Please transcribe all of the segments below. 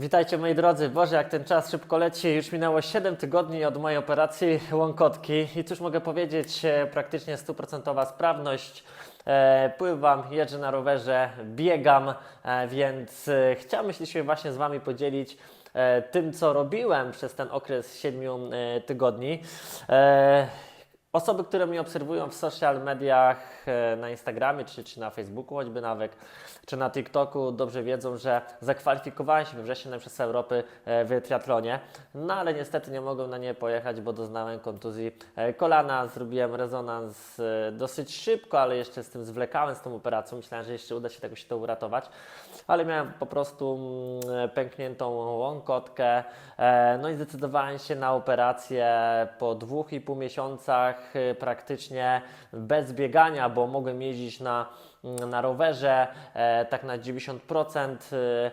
Witajcie moi drodzy. Boże, jak ten czas szybko leci. Już minęło 7 tygodni od mojej operacji łąkotki i cóż mogę powiedzieć, e, praktycznie stuprocentowa sprawność. E, pływam, jeżdżę na rowerze, biegam, e, więc e, się właśnie z Wami podzielić tym, co robiłem przez ten okres 7 e, tygodni. Osoby, które mnie obserwują w social mediach, e, na Instagramie, czy, czy na Facebooku choćby nawet, czy na TikToku, dobrze wiedzą, że zakwalifikowałem się we wrześniu na Mistrzostwa Europy e, w triatlonie, no ale niestety nie mogłem na nie pojechać, bo doznałem kontuzji e, kolana, zrobiłem rezonans dosyć szybko, ale jeszcze z tym zwlekałem, z tą operacją, myślałem, że jeszcze uda się się to uratować, ale miałem po prostu mm, pękniętą łąkotkę, no i zdecydowałem się na operację po dwóch i pół miesiącach e, praktycznie bez biegania, bo mogłem jeździć na, na rowerze e, tak na 90%. e,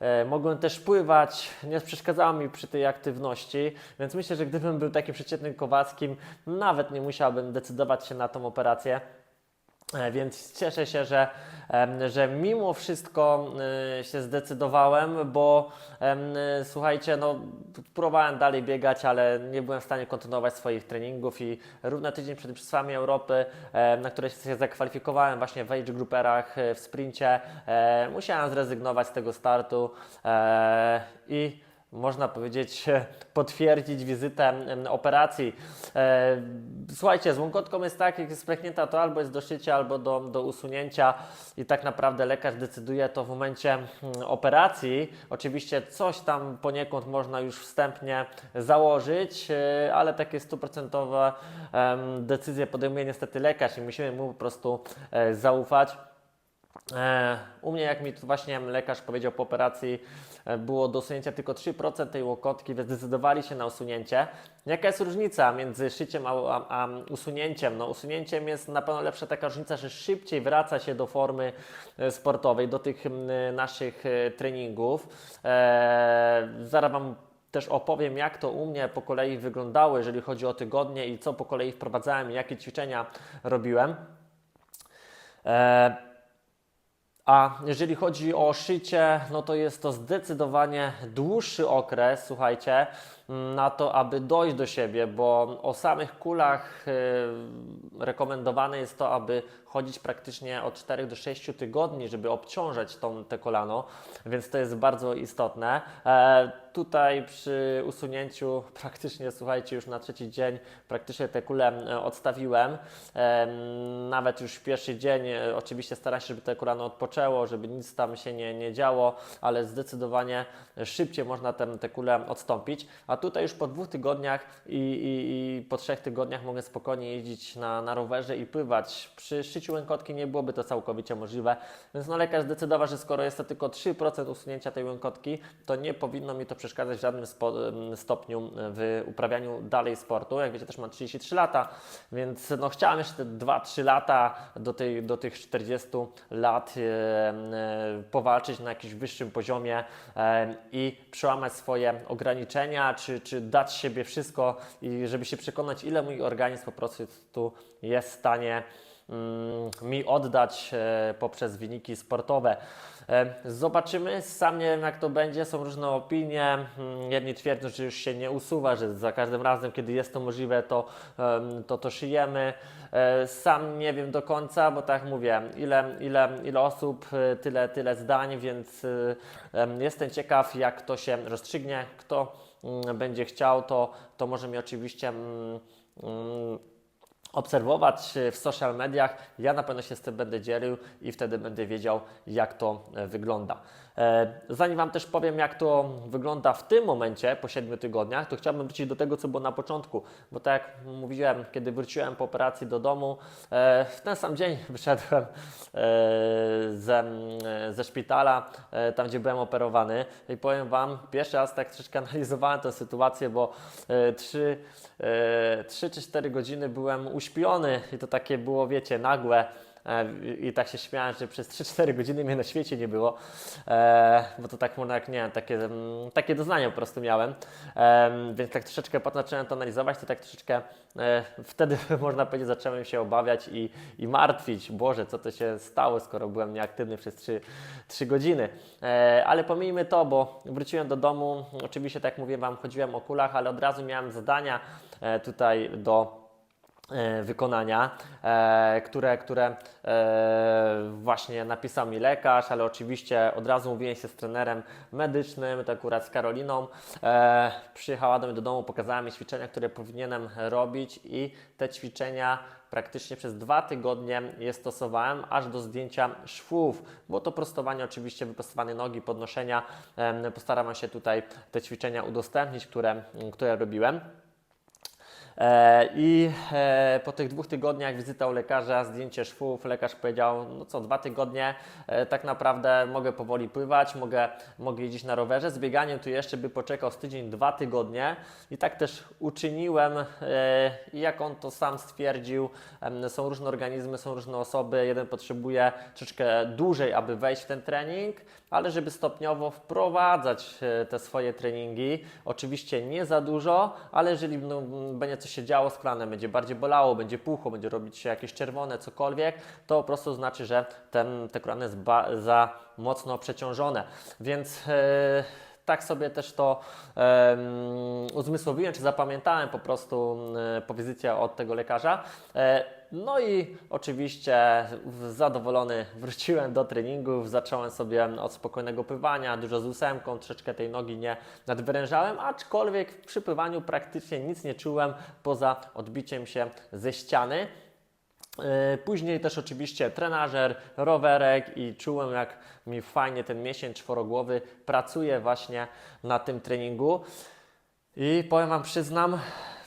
E, Mogłem też pływać, nie przeszkadzało mi przy tej aktywności, więc myślę, że gdybym był takim przeciętnym Kowackim, nawet nie musiałbym decydować się na tą operację. E, Więc cieszę się, że, że mimo wszystko y, się zdecydowałem, bo słuchajcie, no, próbowałem dalej biegać, ale nie byłem w stanie kontynuować swoich treningów i równo tydzień przed Mistrzostwami Europy, em, na które się zakwalifikowałem właśnie w age grouperach, w sprincie, e, musiałem zrezygnować z tego startu e, i można powiedzieć, potwierdzić wizytę operacji. E, Słuchajcie, z łąkotką jest tak, jak jest pęknięta, to albo jest do szycia, albo do, do usunięcia i tak naprawdę lekarz decyduje to w momencie mm, operacji. Oczywiście coś tam poniekąd można już wstępnie założyć, e, ale takie stuprocentowe decyzje podejmuje niestety lekarz i musimy mu po prostu e, zaufać. E, U mnie, jak mi tu właśnie lekarz powiedział po operacji, e, było do usunięcia tylko 3% tej łokotki, więc zdecydowali się na usunięcie. Jaka jest różnica między szyciem a, a, a usunięciem? No, usunięciem jest na pewno lepsza taka różnica, że szybciej wraca się do formy e, sportowej, do tych naszych treningów. E, zaraz Wam też opowiem, jak to u mnie po kolei wyglądało, jeżeli chodzi o tygodnie i co po kolei wprowadzałem, jakie ćwiczenia robiłem. E, a jeżeli chodzi o szycie, no to jest to zdecydowanie dłuższy okres, słuchajcie, na to, aby dojść do siebie, bo o samych kulach y, rekomendowane jest to, aby chodzić praktycznie od 4 do 6 tygodni, żeby obciążać tą, te kolano, więc to jest bardzo istotne. E, tutaj przy usunięciu praktycznie, słuchajcie, już na trzeci dzień praktycznie te kule e, odstawiłem. E, nawet już w pierwszy dzień oczywiście staram się, żeby te kolano odpoczęło, żeby nic tam się nie, nie działo, ale zdecydowanie szybciej można te, te kule odstąpić. A tutaj już po dwóch tygodniach i, i, i po trzech tygodniach mogę spokojnie jeździć na, na rowerze i pływać. Przy szyciu łękotki nie byłoby to całkowicie możliwe, więc no lekarz zdecydował, że skoro jest to tylko 3% usunięcia tej łękotki, to nie powinno mi to przeszkadzać w żadnym spo, stopniu w uprawianiu dalej sportu. Jak wiecie, też mam 33 lata, więc no chciałem jeszcze te 2-3 lata do, tej, do tych 40 lat em, e, powalczyć na jakimś wyższym poziomie em, i przełamać swoje ograniczenia, czy, czy dać siebie wszystko i żeby się przekonać, ile mój organizm po prostu jest w stanie mm, mi oddać e, poprzez wyniki sportowe. E, Zobaczymy, sam nie wiem jak to będzie, są różne opinie. Mm, Jedni twierdzą, że już się nie usuwa, że za każdym razem, kiedy jest to możliwe, to to, to szyjemy. E, Sam nie wiem do końca, bo tak mówię, ile, ile, ile osób, tyle, tyle zdań, więc em, jestem ciekaw, jak to się rozstrzygnie. Kto będzie chciał, to, to może mi oczywiście. mm, mm, obserwować e, w social mediach. Ja na pewno się z tym będę dzielił i wtedy będę wiedział, jak to e, wygląda. E, Zanim Wam też powiem, jak to wygląda w tym momencie, po 7 tygodniach, to chciałbym wrócić do tego, co było na początku, bo tak jak mówiłem, kiedy wróciłem po operacji do domu, e, w ten sam dzień wyszedłem e, ze, ze szpitala, tam gdzie byłem operowany. I powiem Wam, pierwszy raz tak troszeczkę analizowałem tę sytuację, bo e, trzy, e, trzy czy cztery godziny byłem uśpiony. I to takie było, wiecie, nagłe. E, i, tak się śmiałem, że przez 3-4 godziny mnie na świecie nie było, e, bo to tak jak nie wiem, takie, mm, takie doznanie po prostu miałem, e, więc tak troszeczkę potem zacząłem to analizować, to tak troszeczkę wtedy można powiedzieć zacząłem się obawiać i, i martwić, Boże, co to się stało, skoro byłem nieaktywny przez 3, 3 godziny, ale pomijmy to, bo wróciłem do domu, oczywiście tak jak mówiłem Wam, chodziłem o kulach, ale od razu miałem zadania tutaj do wykonania, e, które, które e, właśnie napisał mi lekarz, ale oczywiście od razu mówiłem się z trenerem medycznym, to akurat z Karoliną. E, przyjechała do mnie do domu, pokazała mi ćwiczenia, które powinienem robić i te ćwiczenia praktycznie przez dwa tygodnie je stosowałem, aż do zdjęcia szwów. Było to prostowanie, oczywiście wyprostowanie nogi, podnoszenia. Postaram się tutaj te ćwiczenia udostępnić, które, które robiłem. E, I e, po tych dwóch tygodniach wizyta u lekarza, zdjęcie szwów, lekarz powiedział, no co, dwa tygodnie, e, tak naprawdę mogę powoli pływać, mogę, mogę jeździć na rowerze. Z bieganiem tu jeszcze by poczekał z tydzień, dwa tygodnie. I tak też uczyniłem. I jak on to sam stwierdził, są różne organizmy, są różne osoby. Jeden potrzebuje troszeczkę dłużej, aby wejść w ten trening, ale żeby stopniowo wprowadzać te swoje treningi. Oczywiście nie za dużo, ale jeżeli będzie coś się działo z kolanem, będzie bardziej bolało, będzie puchło, będzie robić się jakieś czerwone, cokolwiek, to po prostu znaczy, że ten, te kolano jest za mocno przeciążone. Więc e, tak sobie też to em, uzmysłowiłem, czy zapamiętałem po prostu e, po wizycie od tego lekarza. E, no i oczywiście w- zadowolony wróciłem do treningów, zacząłem sobie od spokojnego pływania, dużo z ósemką, troszeczkę tej nogi nie nadwyrężałem, aczkolwiek przy pływaniu praktycznie nic nie czułem poza odbiciem się ze ściany. Yy, Później też oczywiście trenażer, rowerek i czułem jak mi fajnie ten miesiąc czworogłowy pracuje właśnie na tym treningu. I powiem Wam, przyznam,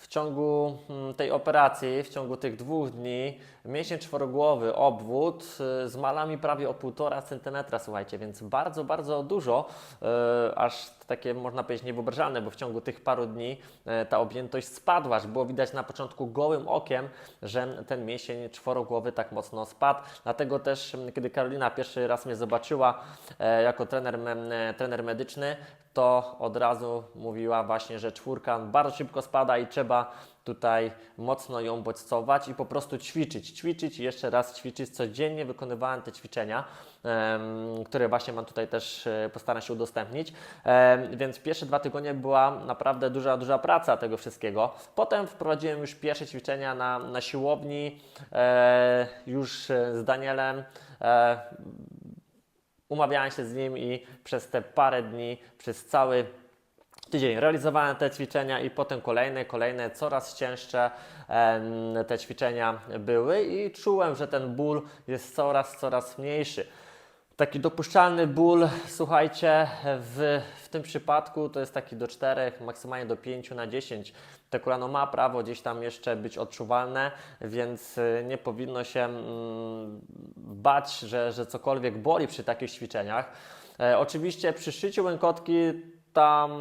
w ciągu mm, tej operacji, w ciągu tych dwóch dni, miesiąc czworogłowy, obwód y, zmala mi prawie o 1,5 cm, słuchajcie, więc bardzo, bardzo dużo, y, aż takie można powiedzieć niewyobrażalne, bo w ciągu tych paru dni y, ta objętość spadła, aż było widać na początku gołym okiem, że ten miesień czworogłowy tak mocno spadł. Dlatego też, kiedy Karolina pierwszy raz mnie zobaczyła e, jako trener, e, trener medyczny, to od razu mówiła właśnie, że czwórka bardzo szybko spada i trzeba tutaj mocno ją bodźcować i po prostu ćwiczyć, ćwiczyć i jeszcze raz ćwiczyć. Codziennie wykonywałem te ćwiczenia, które właśnie mam tutaj też, e, postaram się udostępnić. Więc pierwsze dwa tygodnie była naprawdę duża, duża praca tego wszystkiego. Potem wprowadziłem już pierwsze ćwiczenia na, na siłowni, e, już z Danielem. E, umawiałem się z nim i przez te parę dni, przez cały tydzień realizowałem te ćwiczenia i potem kolejne, kolejne, coraz cięższe te ćwiczenia były i czułem, że ten ból jest coraz, coraz mniejszy. Taki dopuszczalny ból, słuchajcie, w, w tym przypadku to jest taki do 4, maksymalnie do 5 na 10. Te kolano ma prawo gdzieś tam jeszcze być odczuwalne, więc y, nie powinno się mm, bać, że, że cokolwiek boli przy takich ćwiczeniach. E, oczywiście przy szyciu łękotki ta mm,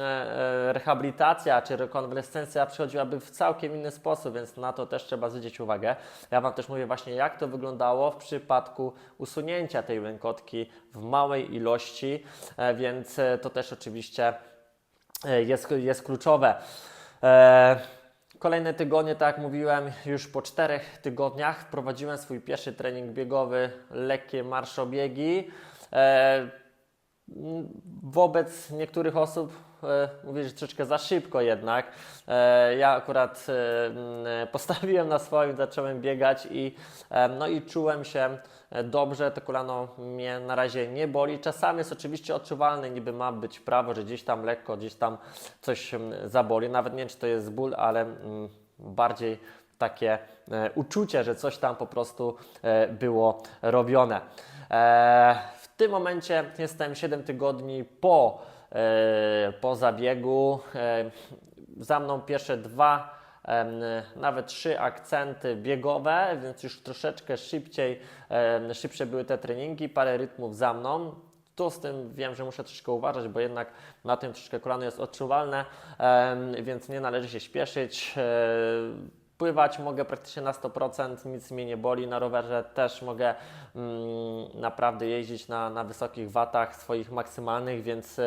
e, e, rehabilitacja czy rekonwalescencja przychodziłaby w całkiem inny sposób, więc na to też trzeba zwrócić uwagę. Ja Wam też mówię właśnie, jak to wyglądało w przypadku usunięcia tej łękotki w małej ilości, e, więc to też oczywiście jest, jest kluczowe. Kolejne tygodnie, tak jak mówiłem, już po czterech tygodniach wprowadziłem swój pierwszy trening biegowy, lekkie marszobiegi. Wobec niektórych osób e, mówię, że troszeczkę za szybko jednak. E, ja akurat e, postawiłem na swoim, zacząłem biegać i, no i czułem się dobrze. To kolano mnie na razie nie boli. Czasami jest oczywiście odczuwalne, niby ma być prawo, że gdzieś tam lekko, gdzieś tam coś zaboli. Nawet nie wiem, czy to jest ból, ale bardziej takie uczucie, że coś tam po prostu było robione. W tym momencie jestem 7 tygodni po, e, po zabiegu. E, za mną pierwsze dwa, nawet trzy akcenty biegowe, więc już troszeczkę szybciej, szybsze były te treningi, parę rytmów za mną. Tu z tym wiem, że muszę troszkę uważać, bo jednak na tym troszeczkę kolano jest odczuwalne, więc nie należy się śpieszyć. E, Pływać mogę praktycznie na 100%, nic mnie nie boli. Na rowerze też mogę mm, naprawdę jeździć na, na wysokich watach swoich maksymalnych, więc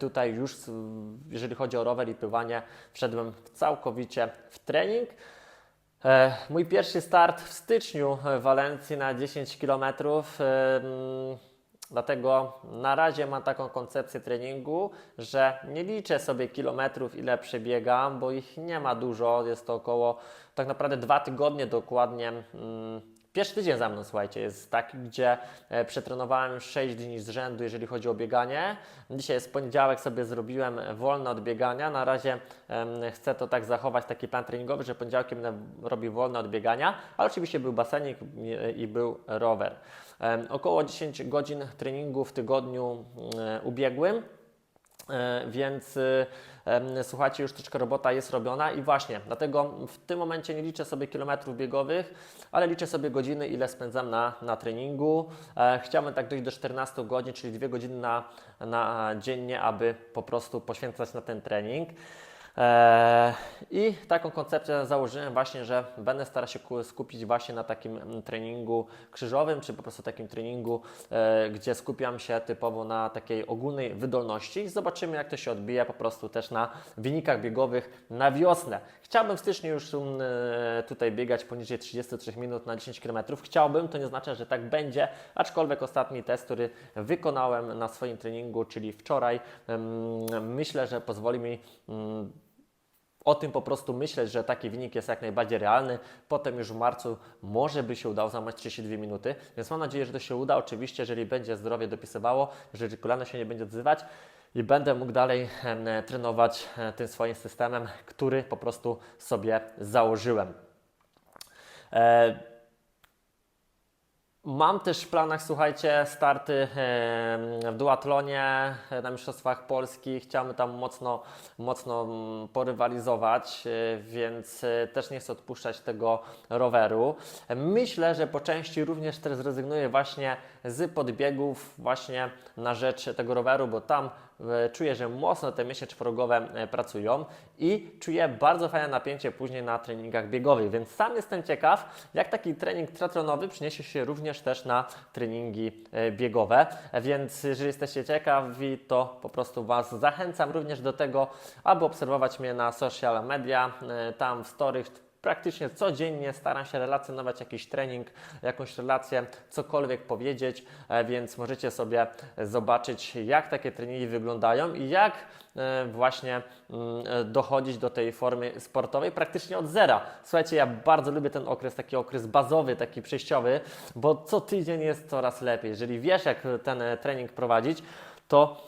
tutaj już, jeżeli chodzi o rower i pływanie, wszedłem całkowicie w trening. E, Mój pierwszy start w styczniu w Walencji na 10 km. Dlatego na razie mam taką koncepcję treningu, że nie liczę sobie kilometrów, ile przebiegam, bo ich nie ma dużo. Jest to około tak naprawdę dwa tygodnie dokładnie. mm, Pierwszy tydzień za mną, słuchajcie, jest taki, gdzie e, przetrenowałem już 6 dni z rzędu, jeżeli chodzi o bieganie. Dzisiaj jest poniedziałek, sobie zrobiłem wolne od biegania. Na razie chcę to tak zachować, taki plan treningowy, że poniedziałkiem będę robił wolne od biegania, ale oczywiście był basenik i, i był rower. Około 10 godzin treningu w tygodniu mm, ubiegłym. E, Więc słuchajcie, już troszeczkę robota jest robiona i właśnie dlatego w tym momencie nie liczę sobie kilometrów biegowych, ale liczę sobie godziny, ile spędzam na, na treningu. E, Chciałbym tak dojść do 14 godzin, czyli 2 godziny na, na dziennie, aby po prostu poświęcać na ten trening. Eee, I taką koncepcję założyłem właśnie, że będę starał się ku- skupić właśnie na takim mm, treningu krzyżowym, czy po prostu takim treningu, e, gdzie skupiam się typowo na takiej ogólnej wydolności i zobaczymy jak to się odbije po prostu też na wynikach biegowych na wiosnę. Chciałbym w styczniu już mm, e, tutaj biegać poniżej 33 minut na 10 km. Chciałbym, to nie znaczy, że tak będzie, aczkolwiek ostatni test, który wykonałem na swoim treningu, czyli wczoraj, myślę, że pozwoli mi mm, o tym po prostu myśleć, że taki wynik jest jak najbardziej realny. Potem już w marcu może by się udało złamać 32 minuty, więc mam nadzieję, że to się uda. Oczywiście, jeżeli będzie zdrowie dopisywało, jeżeli kolano się nie będzie odzywać i będę mógł dalej em, trenować e, tym swoim systemem, który po prostu sobie założyłem. E, Mam też w planach, słuchajcie, starty w duatlonie e, na Mistrzostwach Polski. Chciałbym tam mocno, mocno mm, porywalizować, e, więc e, też nie chcę odpuszczać tego roweru. Myślę, że po części również też zrezygnuję właśnie z podbiegów właśnie na rzecz tego roweru, bo tam czuję, że mocno te mięśnie czworogowe e, pracują i czuję bardzo fajne napięcie później na treningach biegowych, więc sam jestem ciekaw, jak taki trening triatlonowy przyniesie się również też na treningi e, biegowe, E, więc jeżeli jesteście ciekawi, to po prostu Was zachęcam również do tego, aby obserwować mnie na social media, e, tam w storych praktycznie codziennie staram się relacjonować jakiś trening, jakąś relację, cokolwiek powiedzieć, e, więc możecie sobie zobaczyć, jak takie treningi wyglądają i jak e, właśnie mm, dochodzić do tej formy sportowej praktycznie od zera. Słuchajcie, ja bardzo lubię ten okres, taki okres bazowy, taki przejściowy, bo co tydzień jest coraz lepiej. Jeżeli wiesz, jak ten e, trening prowadzić, to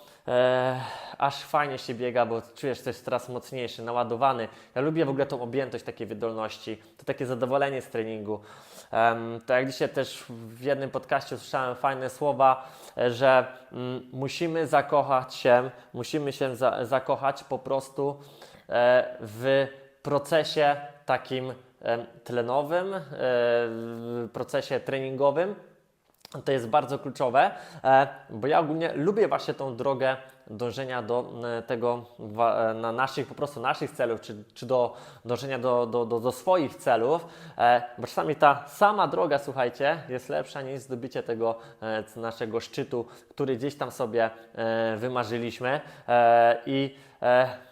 aż fajnie się biega, bo czujesz coś coraz mocniejszy, naładowany. Ja lubię w ogóle tą objętość takiej wydolności, to takie zadowolenie z treningu. To jak dzisiaj też w jednym podcaście usłyszałem fajne słowa, e, że mm, musimy zakochać się, musimy się za, zakochać po prostu e, w procesie takim tlenowym, e, w procesie treningowym, to jest bardzo kluczowe, e, bo ja ogólnie lubię właśnie tą drogę dążenia do e, tego, e, na naszych, po prostu naszych celów, czy, czy do dążenia do, do, do, do swoich celów, e, bo czasami ta sama droga, słuchajcie, jest lepsza niż zdobycie tego naszego szczytu, który gdzieś tam sobie wymarzyliśmy. I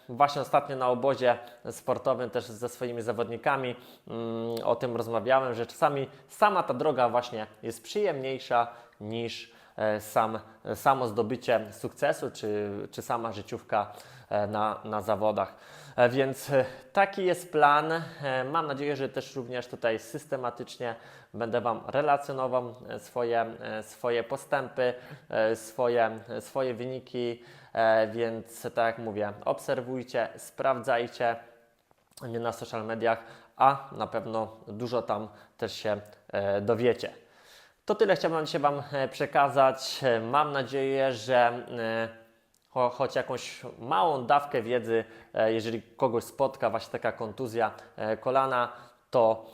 Właśnie ostatnio na obozie sportowym też ze swoimi zawodnikami mm, o tym rozmawiałem, że czasami sama ta droga właśnie jest przyjemniejsza niż sam, samo zdobycie sukcesu, czy, czy sama życiówka e, na, na zawodach. E, Więc e, taki jest plan. E, Mam nadzieję, że też również tutaj systematycznie będę Wam relacjonował e, swoje, e, swoje postępy, e, swoje, swoje wyniki. E, Więc tak jak mówię, obserwujcie, sprawdzajcie mnie na social mediach, a na pewno dużo tam też się e, dowiecie. To tyle chciałbym dzisiaj Wam e, przekazać. E, Mam nadzieję, że e, cho, choć jakąś małą dawkę wiedzy, jeżeli kogoś spotka właśnie taka kontuzja kolana, to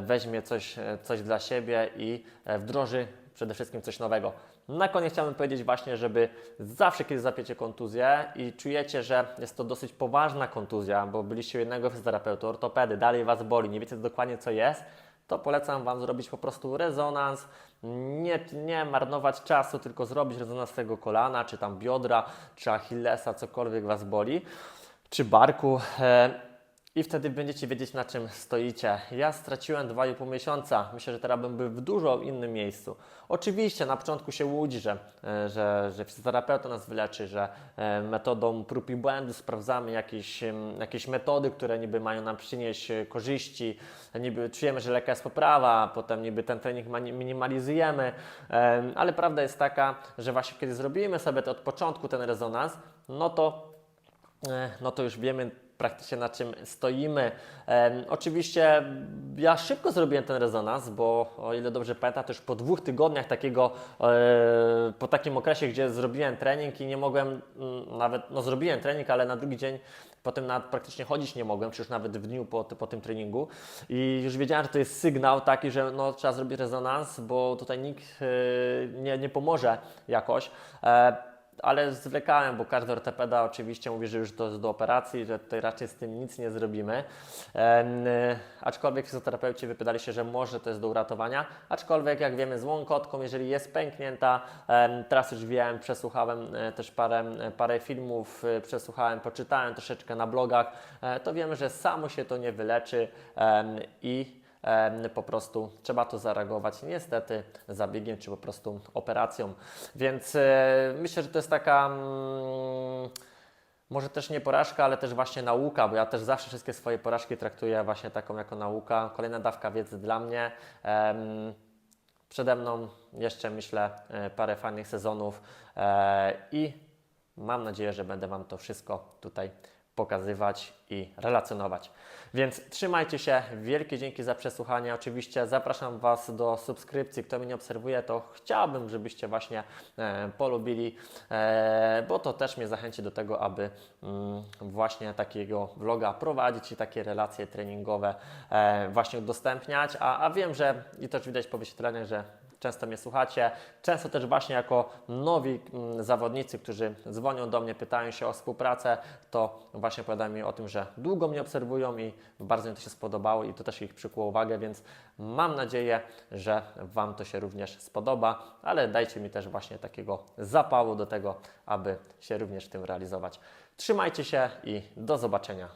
weźmie coś, coś dla siebie i wdroży przede wszystkim coś nowego. Na koniec chciałbym powiedzieć właśnie, żeby zawsze, kiedy zapiecie kontuzję i czujecie, że jest to dosyć poważna kontuzja, bo byliście u jednego fizjoterapeuty, ortopedy, dalej Was boli, nie wiecie dokładnie co jest, to polecam Wam zrobić po prostu rezonans, nie, nie marnować czasu, tylko zrobić rezonans tego kolana, czy tam biodra, czy achillesa, cokolwiek Was boli, czy barku. I wtedy będziecie wiedzieć, na czym stoicie. Ja straciłem 2,5 miesiąca. Myślę, że teraz bym był w dużo innym miejscu. Oczywiście na początku się łudzi, że, e, że, że fizjoterapeuta nas wyleczy, że e, metodą prób i błędów sprawdzamy jakieś, jakieś metody, które niby mają nam przynieść e, korzyści. Niby czujemy, że lekka jest poprawa, potem niby ten trening minimalizujemy. Em, Ale prawda jest taka, że właśnie kiedy zrobimy sobie to od początku ten rezonans, no to no to już wiemy praktycznie na czym stoimy. Em, oczywiście ja szybko zrobiłem ten rezonans, bo o ile dobrze pamiętam, już po dwóch tygodniach takiego, e, po takim okresie, gdzie zrobiłem trening i nie mogłem mm, nawet, no zrobiłem trening, ale na drugi dzień potem nawet praktycznie chodzić nie mogłem, czy już nawet w dniu po, po tym treningu i już wiedziałem, że to jest sygnał taki, że no, trzeba zrobić rezonans, bo tutaj nikt e, nie, nie pomoże jakoś. E, ale zwlekałem, bo każdy ortopeda oczywiście mówi, że już to jest do operacji, że tutaj raczej z tym nic nie zrobimy. Y, aczkolwiek fizjoterapeuci wypowiadali się, że może to jest do uratowania, aczkolwiek jak wiemy z łąkotką, jeżeli jest pęknięta, em, teraz już wiem, przesłuchałem e, też parę, parę filmów, e, przesłuchałem, poczytałem troszeczkę na blogach, e, to wiemy, że samo się to nie wyleczy em, i po prostu trzeba to zareagować niestety zabiegiem czy po prostu operacją. Więc e, myślę, że to jest taka mm, może też nie porażka, ale też właśnie nauka, bo ja też zawsze wszystkie swoje porażki traktuję właśnie taką jako nauka. Kolejna dawka wiedzy dla mnie. Przede mną jeszcze myślę e, parę fajnych sezonów e, i mam nadzieję, że będę Wam to wszystko tutaj pokazywać i relacjonować. Więc trzymajcie się, wielkie dzięki za przesłuchanie. Oczywiście zapraszam Was do subskrypcji. Kto mnie nie obserwuje, to chciałbym, żebyście właśnie e, polubili, e, bo to też mnie zachęci do tego, aby mm, właśnie takiego vloga prowadzić i takie relacje treningowe e, właśnie udostępniać. A, a wiem, że i też widać po wyświetleniach, że często mnie słuchacie, często też właśnie jako nowi mm, zawodnicy, którzy dzwonią do mnie, pytają się o współpracę, to właśnie opowiadają mi o tym, że długo mnie obserwują i bardzo mi to się spodobało i to też ich przykuło uwagę, więc mam nadzieję, że Wam to się również spodoba, ale dajcie mi też właśnie takiego zapału do tego, aby się również w tym realizować. Trzymajcie się i do zobaczenia.